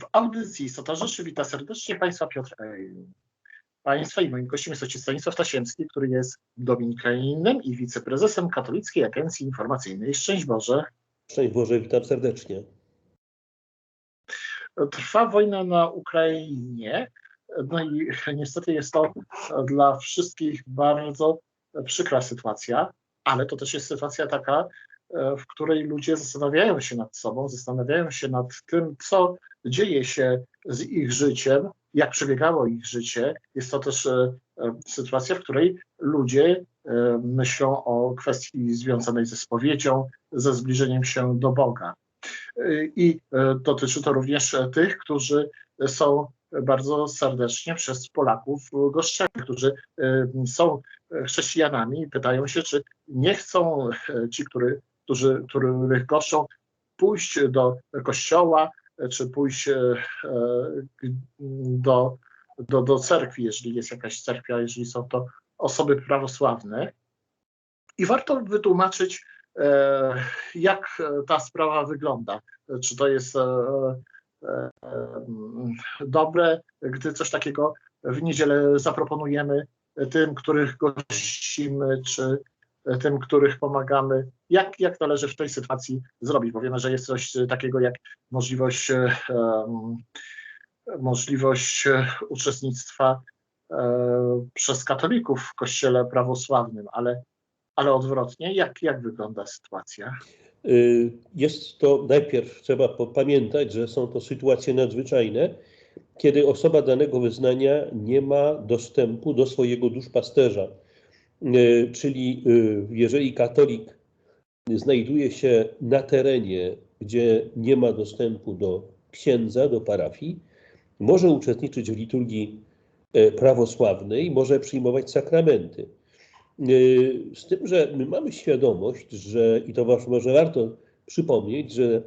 W audycji Sotarzyszy wita serdecznie Państwa Piotr Ej. Państwa i moim gościem jest ojciec Stanisław Tasiemski, który jest dominikaninem i wiceprezesem Katolickiej Agencji Informacyjnej. Szczęść Boże. Szczęść Boże, witam serdecznie. Trwa wojna na Ukrainie. No i niestety jest to dla wszystkich bardzo przykra sytuacja, ale to też jest sytuacja taka, w której ludzie zastanawiają się nad sobą, zastanawiają się nad tym, co dzieje się z ich życiem, jak przebiegało ich życie. Jest to też e, sytuacja, w której ludzie e, myślą o kwestii związanej ze spowiedzią, ze zbliżeniem się do Boga. E, I dotyczy to również tych, którzy są bardzo serdecznie przez Polaków goszczeni, którzy są chrześcijanami i pytają się, czy nie chcą ci, który, którzy, których goszczą, pójść do kościoła, czy pójść e, do, do, do cerkwi, jeżeli jest jakaś cerkwa, jeżeli są to osoby prawosławne. I warto wytłumaczyć, e, jak ta sprawa wygląda. Czy to jest e, dobre, gdy coś takiego w niedzielę zaproponujemy tym, których gościmy, czy tym, których pomagamy, jak, jak należy w tej sytuacji zrobić, bo wiemy, że jest coś takiego jak możliwość, um, możliwość uczestnictwa um, przez katolików w kościele prawosławnym, ale, ale odwrotnie, jak, jak wygląda sytuacja? Jest to, najpierw trzeba pamiętać, że są to sytuacje nadzwyczajne, kiedy osoba danego wyznania nie ma dostępu do swojego duszpasterza. E, czyli e, jeżeli katolik znajduje się na terenie, gdzie nie ma dostępu do księdza, do parafii, może uczestniczyć w liturgii e, prawosławnej, może przyjmować sakramenty. Z tym, że my mamy świadomość, że i to może warto przypomnieć, że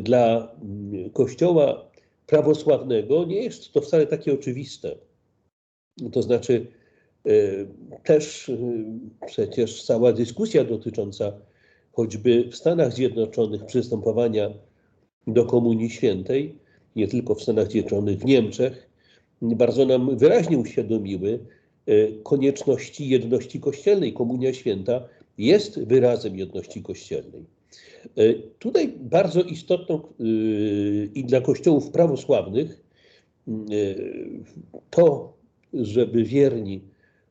dla Kościoła prawosławnego nie jest to wcale takie oczywiste. To znaczy, E, też e, przecież cała dyskusja dotycząca choćby w Stanach Zjednoczonych przystępowania do Komunii Świętej, nie tylko w Stanach Zjednoczonych, w Niemczech, bardzo nam wyraźnie uświadomiły e, konieczności jedności kościelnej. Komunia Święta jest wyrazem jedności kościelnej. Tutaj bardzo istotną i dla kościołów prawosławnych to, żeby wierni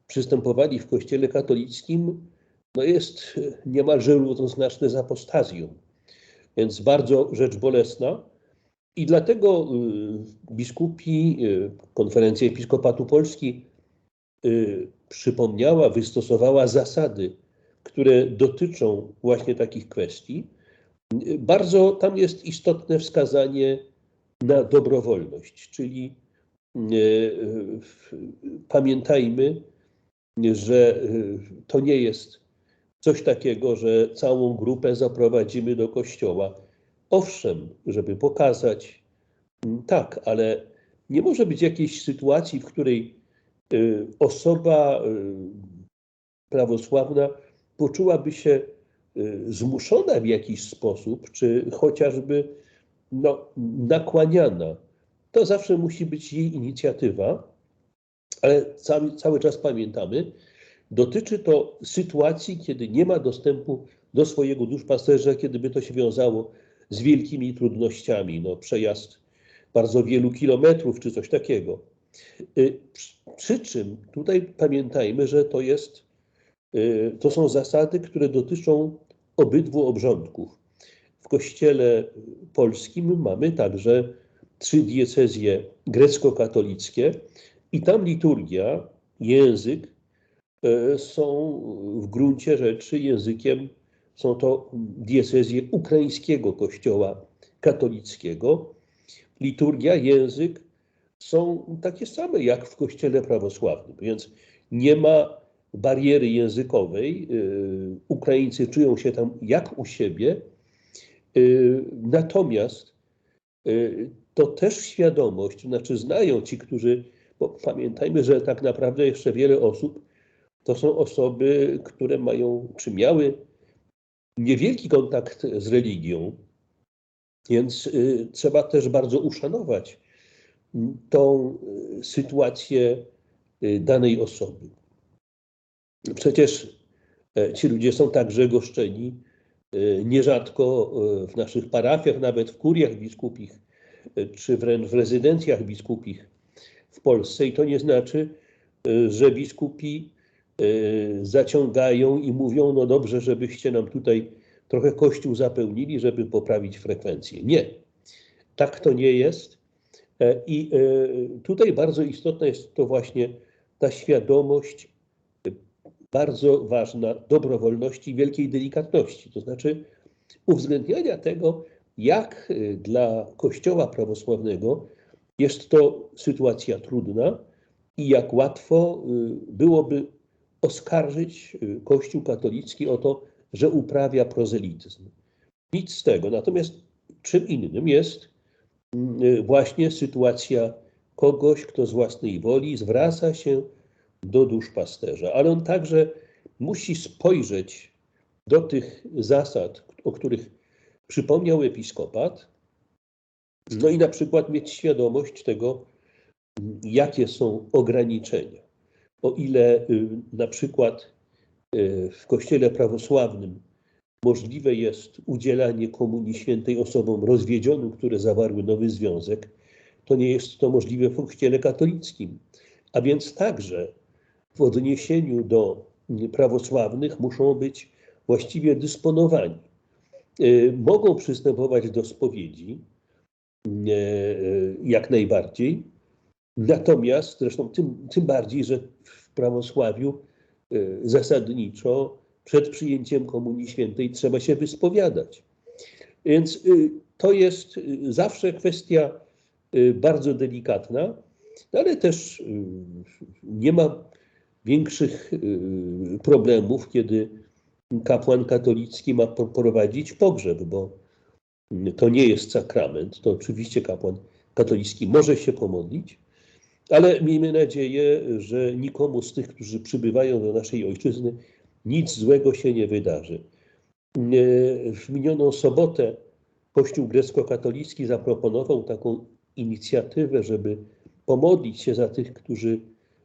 przystępowali w kościele katolickim, no jest niemalże równoznaczne z apostazją. Więc bardzo rzecz bolesna. I dlatego y, biskupi, y, konferencja Episkopatu Polski przypomniała, wystosowała zasady, które dotyczą właśnie takich kwestii. Bardzo tam jest istotne wskazanie na dobrowolność, czyli pamiętajmy, że y, to nie jest coś takiego, że całą grupę zaprowadzimy do kościoła. Owszem, żeby pokazać, mm, tak, ale nie może być jakiejś sytuacji, w której y, osoba y, prawosławna poczułaby się zmuszona w jakiś sposób, czy chociażby no, nakłaniana. To zawsze musi być jej inicjatywa ale cały, cały czas pamiętamy, dotyczy to sytuacji, kiedy nie ma dostępu do swojego duszpasterza, kiedy by to się wiązało z wielkimi trudnościami, no przejazd bardzo wielu kilometrów czy coś takiego. Y, przy czym tutaj pamiętajmy, że to jest, y, to są zasady, które dotyczą obydwu obrządków. W kościele polskim mamy także trzy diecezje grecko-katolickie, i tam liturgia, język e, są w gruncie rzeczy językiem, są to diecezje ukraińskiego kościoła katolickiego. Liturgia, język są takie same jak w kościele prawosławnym, więc nie ma bariery językowej. E, Ukraińcy czują się tam jak u siebie. E, natomiast to też świadomość, znaczy znają ci, którzy bo pamiętajmy, że tak naprawdę jeszcze wiele osób to są osoby, które mają, czy miały niewielki kontakt z religią, Więc y, trzeba też bardzo uszanować tą y, sytuację y, danej osoby. Przecież e, ci ludzie są także goszczeni nierzadko w naszych parafiach, nawet w kuriach biskupich, czy wręcz w rezydencjach biskupich w Polsce. I to nie znaczy, że biskupi zaciągają i mówią, no dobrze, żebyście nam tutaj trochę kościół zapełnili, żeby poprawić frekwencję. Nie, tak to nie jest. E, I e, tutaj bardzo istotna jest to właśnie ta świadomość e, bardzo ważna dobrowolności i wielkiej delikatności, to znaczy uwzględniania tego, jak dla Kościoła prawosławnego jest to sytuacja trudna i jak łatwo byłoby oskarżyć Kościół katolicki o to, że uprawia prozelityzm. Nic z tego. Natomiast czym innym jest mm, właśnie sytuacja kogoś, kto z własnej woli zwraca się do dusz pasterza, ale on także musi spojrzeć do tych zasad, o których przypomniał episkopat, no i na przykład mieć świadomość tego, jakie są ograniczenia. O ile y, na przykład Y, w Kościele prawosławnym możliwe jest udzielanie Komunii Świętej osobom rozwiedzionym, które zawarły nowy związek, to nie jest to możliwe w Kościele katolickim. A więc także w odniesieniu do prawosławnych muszą być właściwie dysponowani. Y, mogą przystępować do spowiedzi, y, jak najbardziej, natomiast zresztą tym, tym bardziej, że w prawosławiu Y, zasadniczo przed przyjęciem Komunii Świętej trzeba się wyspowiadać. Więc y, to jest zawsze kwestia bardzo delikatna, ale też nie ma większych problemów, kiedy kapłan katolicki ma prowadzić pogrzeb, bo to nie jest sakrament. To oczywiście kapłan katolicki może się pomodlić, ale miejmy nadzieję, że nikomu z tych, którzy przybywają do naszej ojczyzny, nic złego się nie wydarzy. W minioną sobotę Kościół grecko-katolicki zaproponował taką inicjatywę, żeby pomodlić się za tych, którzy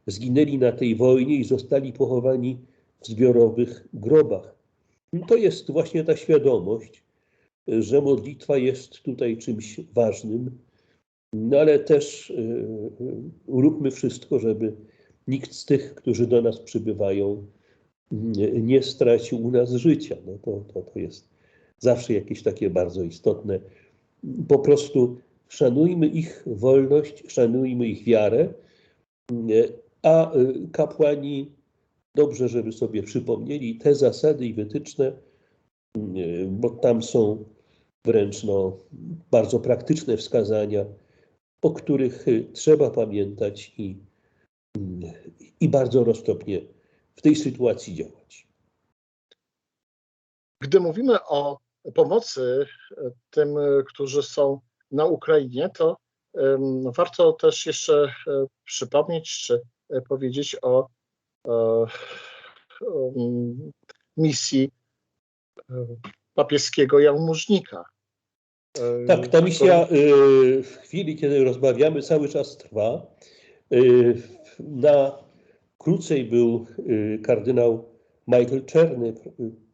zginęli na tej wojnie i zostali pochowani w zbiorowych grobach. To jest właśnie ta świadomość, że modlitwa jest tutaj czymś ważnym, no ale też y, y, róbmy wszystko, żeby nikt z tych, którzy do nas przybywają, nie, stracił u nas życia. No to, to, to jest zawsze jakieś takie bardzo istotne. Po prostu szanujmy ich wolność, szanujmy ich wiarę, a y, kapłani dobrze, żeby sobie przypomnieli te zasady i wytyczne, bo tam są wręcz no, bardzo praktyczne wskazania o których y, trzeba pamiętać i, i bardzo roztropnie w tej sytuacji działać. Gdy mówimy o pomocy y, tym, y, którzy są na Ukrainie, to warto też jeszcze przypomnieć czy powiedzieć o, o, o misji papieskiego jałmużnika. Tak, ta misja y, w chwili, kiedy rozmawiamy, cały czas trwa. Y, na krócej był y, kardynał Michael Czerny,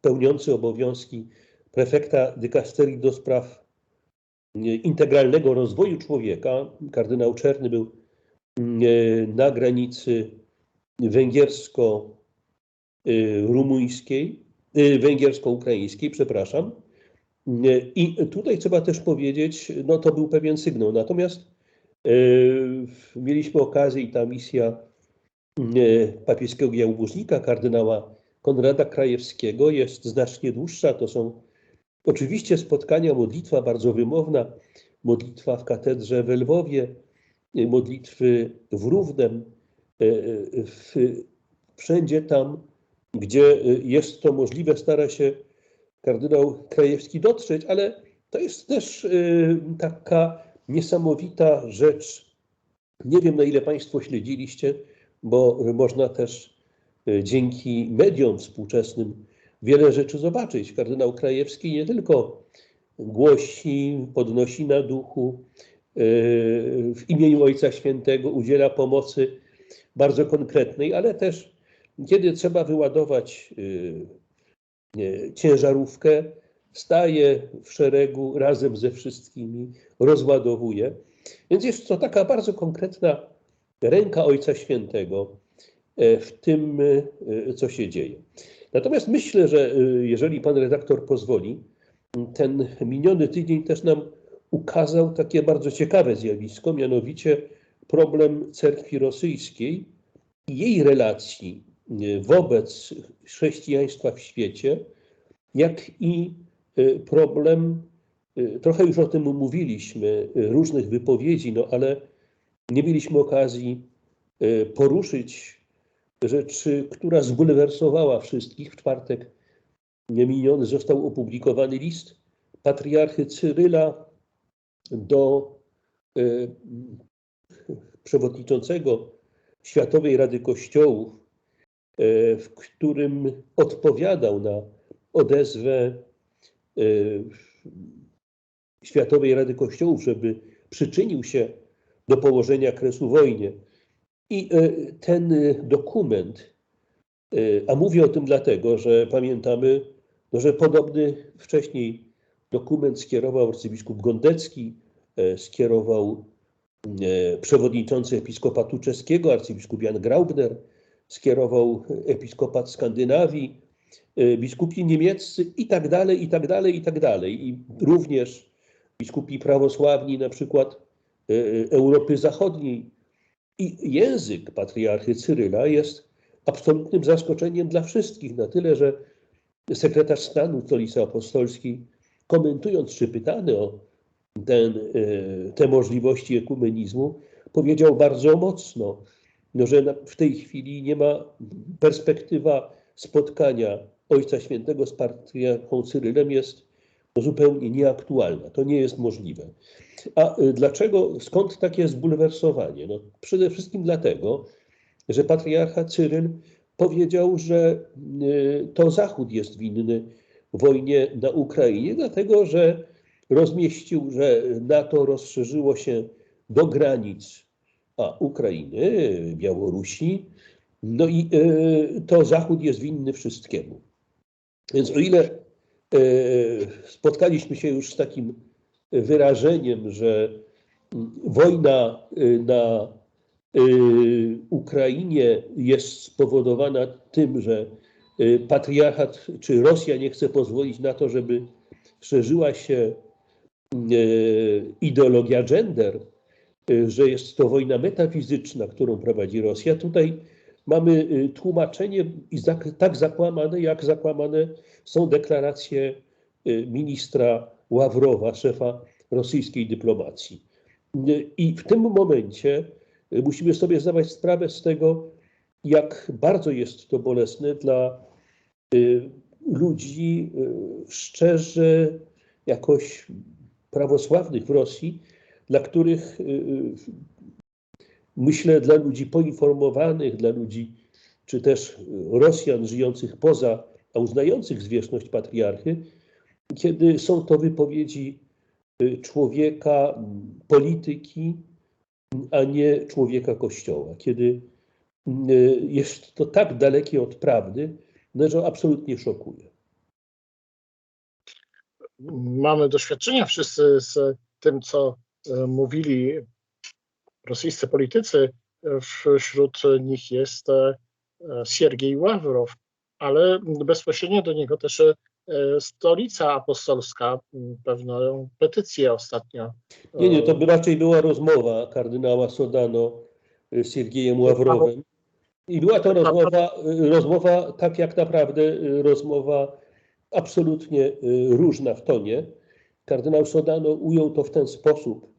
pełniący obowiązki prefekta dykasterii do spraw integralnego rozwoju człowieka. Kardynał Czerny był na granicy węgiersko-rumuńskiej, węgiersko-ukraińskiej, przepraszam i tutaj trzeba też powiedzieć, no to był pewien sygnał. Natomiast e, mieliśmy okazję i ta misja e, papieskiego jałmużnika, kardynała Konrada Krajewskiego jest znacznie dłuższa. To są oczywiście spotkania, modlitwa bardzo wymowna, modlitwa w katedrze w Lwowie, e, modlitwy w Równem, w, wszędzie tam, gdzie jest to możliwe, stara się kardynał Krajewski dotrzeć, ale to jest też y, taka niesamowita rzecz. Nie wiem, na ile Państwo śledziliście, bo można też y, dzięki mediom współczesnym wiele rzeczy zobaczyć. Kardynał Krajewski nie tylko głosi, podnosi na duchu, e, w imieniu Ojca Świętego udziela pomocy bardzo konkretnej, ale też kiedy trzeba wyładować ciężarówkę, staje w szeregu razem ze wszystkimi, rozładowuje. Więc jest to taka bardzo konkretna ręka Ojca Świętego w tym, co się dzieje. Natomiast myślę, że jeżeli pan redaktor pozwoli, ten miniony tydzień też nam ukazał takie bardzo ciekawe zjawisko, mianowicie problem cerkwi rosyjskiej i jej relacji e, wobec chrześcijaństwa w świecie, jak i e, problem, e, trochę już o tym mówiliśmy, różnych wypowiedzi, no ale nie mieliśmy okazji poruszyć rzeczy, która zbulwersowała wszystkich. W czwartek miniony został opublikowany list patriarchy Cyryla do y, przewodniczącego Światowej Rady Kościołów, y, w którym odpowiadał na odezwę y, Światowej Rady Kościołów, żeby przyczynił się do położenia kresu wojnie. I ten dokument, a mówię o tym dlatego, że pamiętamy, no, że podobny wcześniej dokument skierował arcybiskup Gondecki, e, skierował e, przewodniczący episkopatu czeskiego, arcybiskup Jan Graubner, skierował episkopat Skandynawii, e, biskupi niemieccy i tak dalej, i tak dalej, i tak dalej. I również biskupi prawosławni, na przykład Europy Zachodniej. I język patriarchy Cyryla jest absolutnym zaskoczeniem dla wszystkich, na tyle, że sekretarz stanu Stolicy Apostolskiej komentując czy pytany o ten, e, te możliwości ekumenizmu, powiedział bardzo mocno, no, że w tej chwili nie ma perspektywa spotkania Ojca Świętego z patriarchą Cyrylem jest zupełnie nieaktualna. To nie jest możliwe. A e, dlaczego, skąd takie zbulwersowanie? No, przede wszystkim dlatego, że patriarcha Cyryl powiedział, że e, to Zachód jest winny wojnie na Ukrainie, dlatego że rozmieścił, że NATO rozszerzyło się do granic a Ukrainy, Białorusi, no i e, to Zachód jest winny wszystkiemu. Więc o ile e, spotkaliśmy się już z takim wyrażeniem, że wojna e, na Ukrainie jest spowodowana tym, że patriarchat czy Rosja nie chce pozwolić na to, żeby szerzyła się ideologia gender, że jest to wojna metafizyczna, którą prowadzi Rosja. Tutaj mamy tłumaczenie tak zakłamane, jak zakłamane są deklaracje ministra Ławrowa, szefa rosyjskiej dyplomacji. I w tym momencie musimy sobie zdawać sprawę z tego, jak bardzo jest to bolesne dla Y, ludzi y, szczerze jakoś prawosławnych w Rosji, dla których y, myślę, dla ludzi poinformowanych, dla ludzi, czy też Rosjan żyjących poza, a uznających zwierzchność patriarchy, kiedy są to wypowiedzi człowieka, polityki, a nie człowieka Kościoła, kiedy jest to tak dalekie od prawdy, no, że absolutnie szokuje. Mamy doświadczenia wszyscy z tym, co mówili rosyjscy politycy. Wśród nich jest e, Siergiej Ławrow, ale bezpośrednio do niego też e, stolica apostolska pewną petycję ostatnio. Nie, nie, to by raczej była rozmowa kardynała Sodano z Siergiejem Ławrowem. I była to rozmowa, rozmowa tak jak naprawdę rozmowa absolutnie różna w tonie. Kardynał Sodano ujął to w ten sposób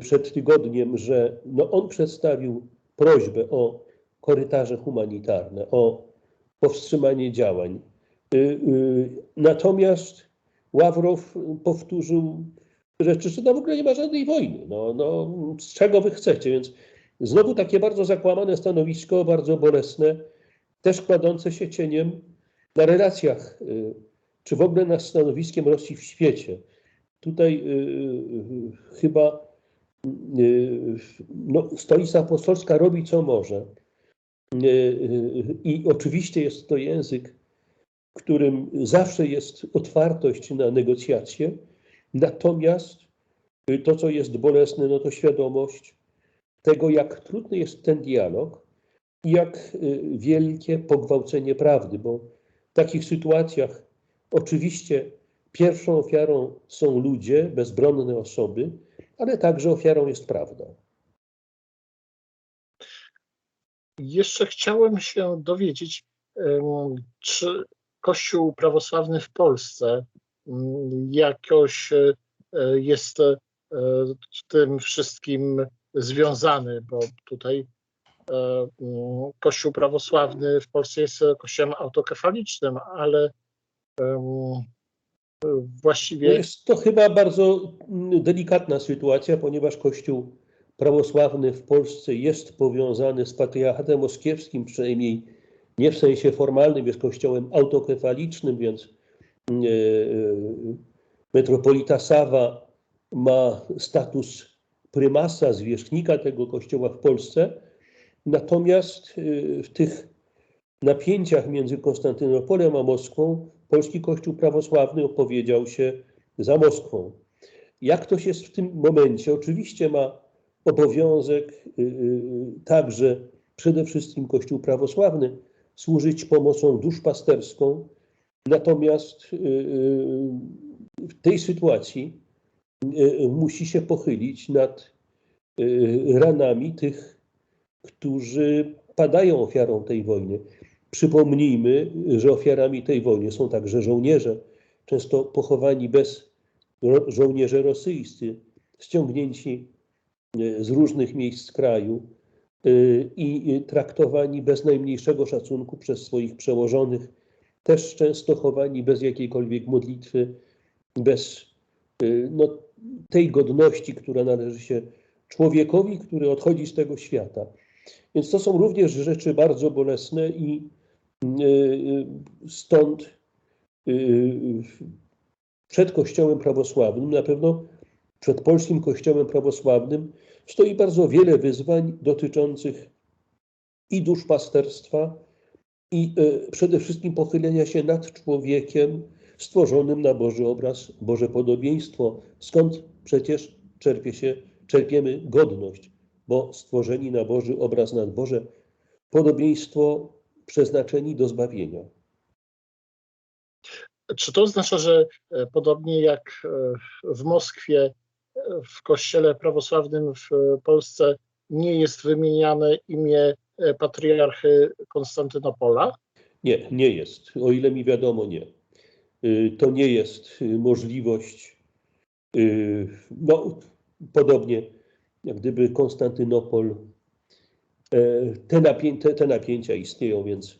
przed tygodniem, że no on przedstawił prośbę o korytarze humanitarne, o powstrzymanie działań. Natomiast Ławrow powtórzył rzeczy, że tam w ogóle nie ma żadnej wojny. No, no, z czego wy chcecie? Więc Znowu takie bardzo zakłamane stanowisko, bardzo bolesne, też kładące się cieniem na relacjach, y, czy w ogóle nad stanowiskiem Rosji w świecie. tutaj y, y, chyba y, no, Stolica Apostolska robi co może. Y, y, I oczywiście jest to język, w którym zawsze jest otwartość na negocjacje, natomiast y, to, co jest bolesne, no to świadomość tego, jak trudny jest ten dialog i jak y, wielkie pogwałcenie prawdy, bo w takich sytuacjach oczywiście pierwszą ofiarą są ludzie, bezbronne osoby, ale także ofiarą jest prawda. Jeszcze chciałem się dowiedzieć, czy Kościół prawosławny w Polsce jakoś e, jest e, z tym wszystkim związany, bo tutaj e, Kościół prawosławny w Polsce jest kościołem autokefalicznym, ale właściwie Jest to chyba bardzo mm, delikatna sytuacja, ponieważ Kościół prawosławny w Polsce jest powiązany z patriarchatem moskiewskim, przynajmniej nie w sensie formalnym, jest kościołem autokefalicznym, więc e, e, metropolita Sawa ma status prymasa, zwierzchnika tego kościoła w Polsce. Natomiast e, w tych napięciach między Konstantynopolem a Moskwą polski kościół prawosławny opowiedział się za Moskwą. Jak ktoś jest w tym momencie, oczywiście ma obowiązek y, y, także przede wszystkim Kościół prawosławny służyć pomocą duszpasterską, natomiast y, w tej sytuacji musi się pochylić nad ranami tych, którzy padają ofiarą tej wojny. Przypomnijmy, że ofiarami tej wojny są także żołnierze, często pochowani bez ro- żołnierze rosyjscy, ściągnięci e, z różnych miejsc kraju e, i i traktowani bez najmniejszego szacunku przez swoich przełożonych, też często chowani bez jakiejkolwiek modlitwy, bez e, no, tej godności, która należy się człowiekowi, który odchodzi z tego świata. Więc to są również rzeczy bardzo bolesne i stąd y, przed Kościołem prawosławnym, na pewno przed polskim Kościołem prawosławnym stoi bardzo wiele wyzwań dotyczących i duszpasterstwa, i y, przede wszystkim pochylenia się nad człowiekiem stworzonym na Boży obraz, Boże podobieństwo, skąd przecież czerpie się, czerpiemy godność, bo stworzeni na Boży obraz, nad Boże podobieństwo przeznaczeni do zbawienia. Czy to oznacza, że e, podobnie jak e, w Moskwie, e, w kościele prawosławnym w Polsce nie jest wymieniane imię patriarchy Konstantynopola? Nie, nie jest. O ile mi wiadomo, nie. Y, To nie jest y, możliwość. y, No, podobnie jak gdyby Konstantynopol. E, Te, napię te, te napięcia istnieją, więc,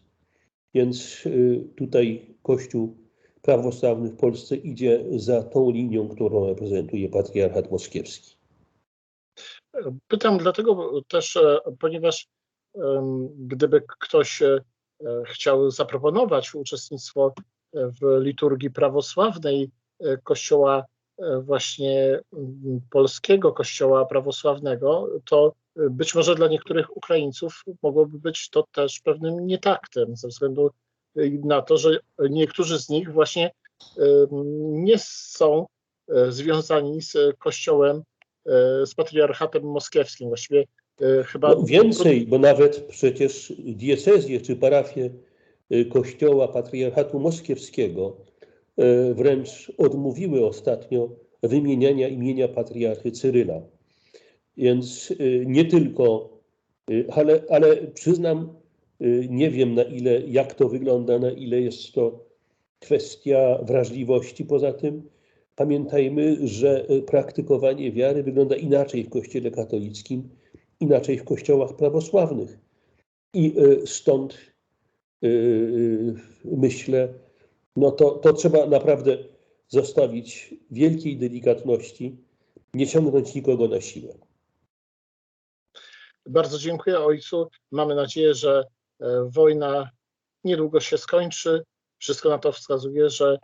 więc y, tutaj Kościół prawosławny w Polsce idzie za tą linią, którą reprezentuje patriarchat moskiewski. Pytam dlatego też, e, ponieważ gdyby ktoś e, e, chciał zaproponować uczestnictwo e, w liturgii prawosławnej e, Kościoła e, właśnie polskiego Kościoła prawosławnego, to e, być może dla niektórych Ukraińców mogłoby być to też pewnym nietaktem, ze względu e, na to, że niektórzy z nich właśnie nie są e, związani z Kościołem e, z patriarchatem moskiewskim. Właściwie chyba. No, więcej, bo nawet przecież diecezje czy parafie Kościoła Patriarchatu Moskiewskiego wręcz odmówiły ostatnio wymieniania imienia patriarchy Cyryla. Więc y, nie tylko, y, ale, ale przyznam, y, nie wiem na ile, jak to wygląda, na ile jest to kwestia wrażliwości. Poza tym pamiętajmy, że praktykowanie wiary wygląda inaczej w Kościele katolickim inaczej w kościołach prawosławnych. I stąd myślę, no to, to trzeba naprawdę zostawić wielkiej delikatności, nie ciągnąć nikogo na siłę. Bardzo dziękuję ojcu. Mamy nadzieję, że e, wojna niedługo się skończy. Wszystko na to wskazuje, że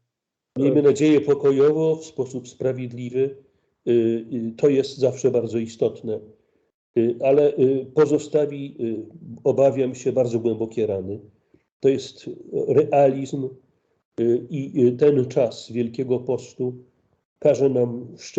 Miejmy nadzieję pokojowo, w sposób sprawiedliwy. Y, y, To jest zawsze bardzo istotne, Y, ale pozostawi, obawiam się, bardzo głębokie rany. To jest realizm i ten czas Wielkiego Postu każe nam szczególnie